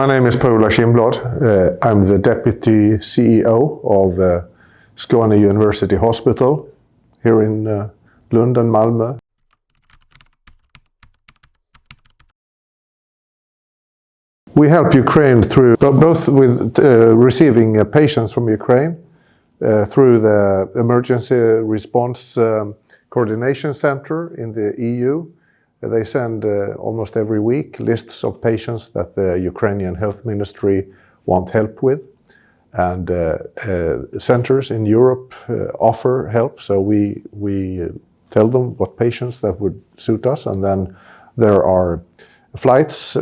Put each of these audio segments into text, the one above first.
My name is Per-Ola Kindblad. Uh, I'm the Deputy CEO of uh, Skåne University Hospital here in uh, Lund and Malmö. We help Ukraine through both with receiving patients from Ukraine through the Emergency Response um, Coordination Center in the EU. They send uh, almost every week lists of patients that the Ukrainian Health Ministry want help with. And uh, uh, centers in Europe offer help, so we we tell them what patients that would suit us, and then there are flights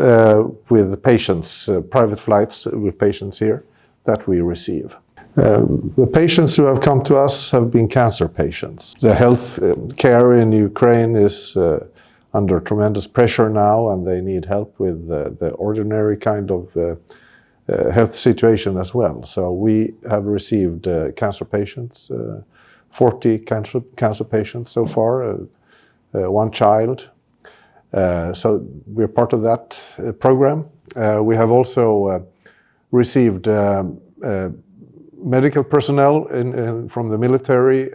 with patients, private flights with patients here that we receive. Um, the patients who have come to us have been cancer patients. The health um, care in Ukraine is under tremendous pressure now, and they need help with uh, the ordinary kind of uh, uh, health situation as well. So we have received cancer patients, 40 cancer cancer patients so far, one child. So we're part of that program. We have also received um, medical personnel from the military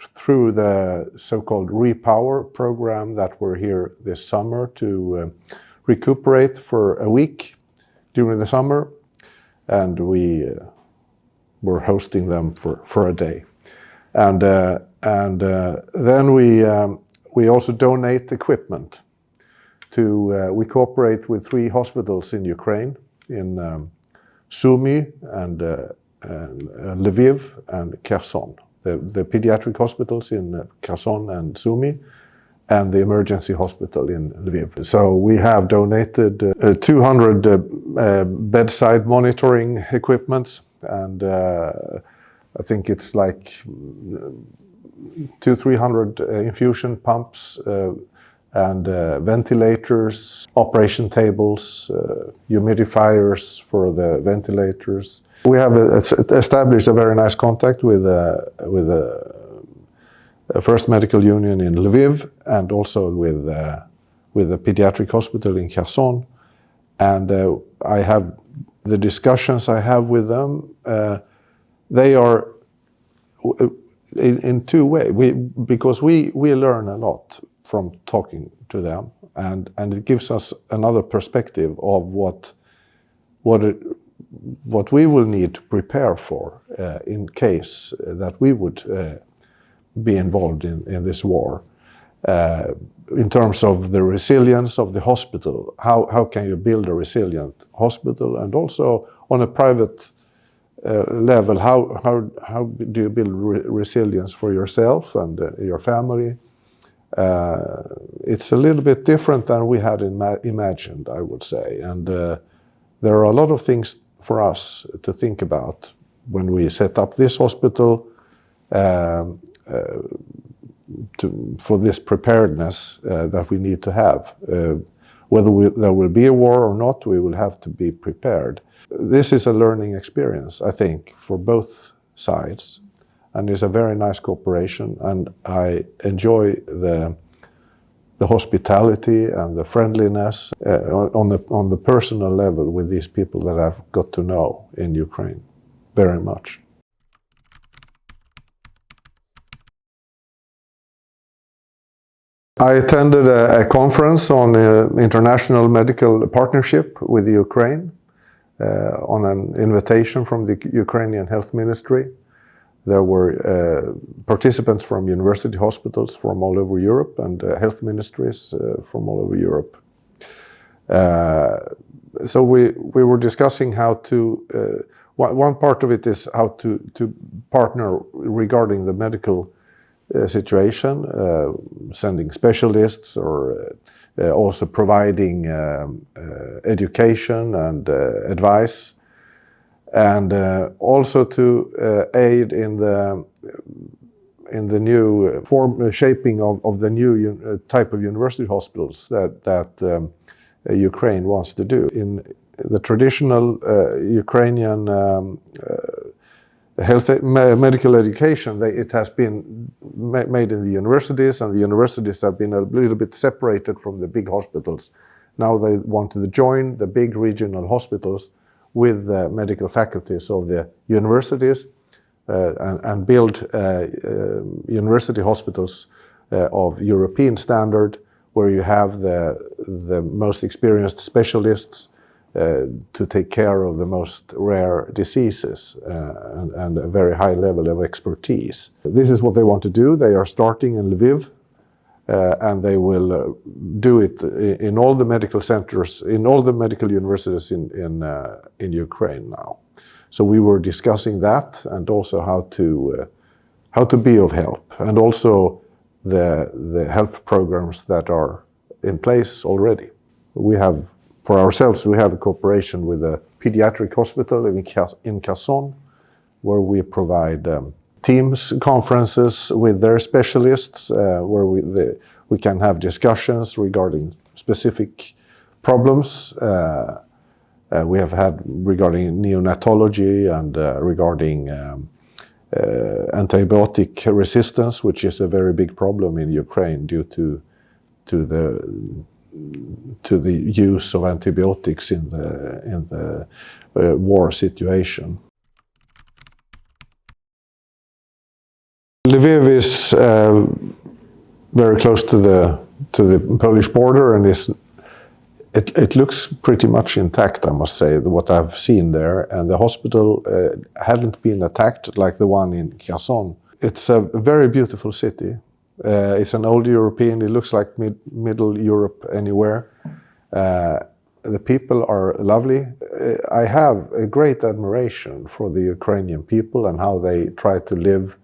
through the so-called RePower program that were here this summer to uh, recuperate for a week during the summer, and we uh, were hosting them for for a day. And uh, and then we um, we also donate equipment. To. We cooperate with three hospitals in Ukraine, in um, Sumy and Lviv and Kherson. The the pediatric hospitals in uh, Kherson and Sumy, and the emergency hospital in Lviv. So we have donated uh, 200 uh, bedside monitoring equipment, and I think it's like mm, 200-300 infusion pumps, and uh, ventilators, operation tables, uh, humidifiers for the ventilators. We have uh, established a very nice contact with the with the First Medical Union in Lviv and also with with the pediatric hospital in Kherson. And uh, I have the discussions I have with them, they are in two way. Because we, we learn a lot from talking to them, and it gives us another perspective of what we will need to prepare for uh, in case that we would uh, be involved in this war. Uh, in terms of the resilience of the hospital, how can you build a resilient hospital? And also on a private level, how do you build resilience for yourself and your family? Uh, it's a little bit different than we had imagined, I would say. And uh, there are a lot of things for us to think about when we set up this hospital um, uh, for this preparedness that we need to have. Whether there will be a war or not, we will have to be prepared. This is a learning experience, I think, for both sides, and it's a very nice cooperation, and I enjoy the the hospitality and the friendliness uh, on the on the personal level with these people that I've got to know in Ukraine very much. I attended a conference on uh, international medical partnership with Ukraine uh, on an invitation from the Ukrainian Health Ministry. There were uh, participants from university hospitals from all over Europe and uh, health ministries uh, from all over Europe. So we we were discussing how to. One part of it is how to to partner regarding the medical situation, sending specialists or also providing um, education and advice, and uh, also to uh, aid in the in the new uh, form shaping of the new type of university hospitals that um, Ukraine wants to do. In the traditional Ukrainian um, medical education, it has been made in the universities, and the universities have been a little bit separated from the big hospitals. Now they want to join the big regional hospitals with the medical faculties of the universities uh, and, and, build uh, uh, university hospitals uh, of European standard where you have the, the most experienced specialists uh, to take care of the most rare diseases uh, and, and, a very high level of expertise. This is what they want to do. They are starting in Lviv. Uh, and they will uh, do it in all the medical centers, in all the medical universities in, in, uh, in Ukraine now. So we were discussing that and also how to, how to be of help and also the, the help programs that are in place already. We have, for ourselves, we have a cooperation with a pediatric hospital in, in Kherson, where we provide um, Teams conferences with their specialists, uh, where we, can have discussions regarding specific problems. Uh, uh, we have had regarding neonatology and regarding um, antibiotic resistance, which is a very big problem in Ukraine due to the use of antibiotics in the in the war situation. Lviv is uh, very close to the to the Polish border and is it, it looks pretty much intact, I must say, what I've seen there. And the hospital uh, hadn't been attacked like the one in Kherson. It's a very beautiful city. Uh, it's an old European, it looks like mid, middle Europe anywhere. Uh, the people are lovely. Uh, I have a great admiration for the Ukrainian people and how they try to live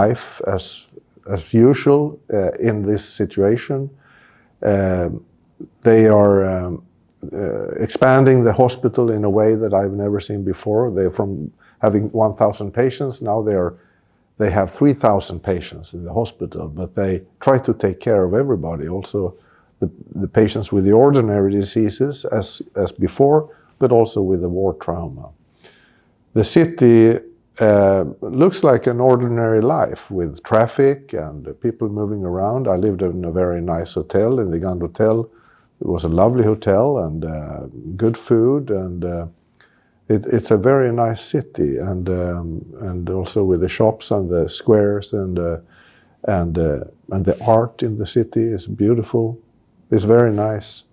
life as, as usual uh, in this situation. Um, they are um, uh, expanding the hospital in a way that I've never seen before. They're from having 1,000 patients, now they are they have 3,000 patients in the hospital, but they try to take care of everybody, also the, the patients with the ordinary diseases as, as before, but also with the war trauma. The city uh, looks like an ordinary life with traffic and people moving around. I lived in a very nice hotel in the Grand Hotel it was a lovely hotel and uh, good food, and uh, it, it's a very nice city, and um, and also with the shops and the squares and uh, and uh, and the art in the city is beautiful. It's very nice.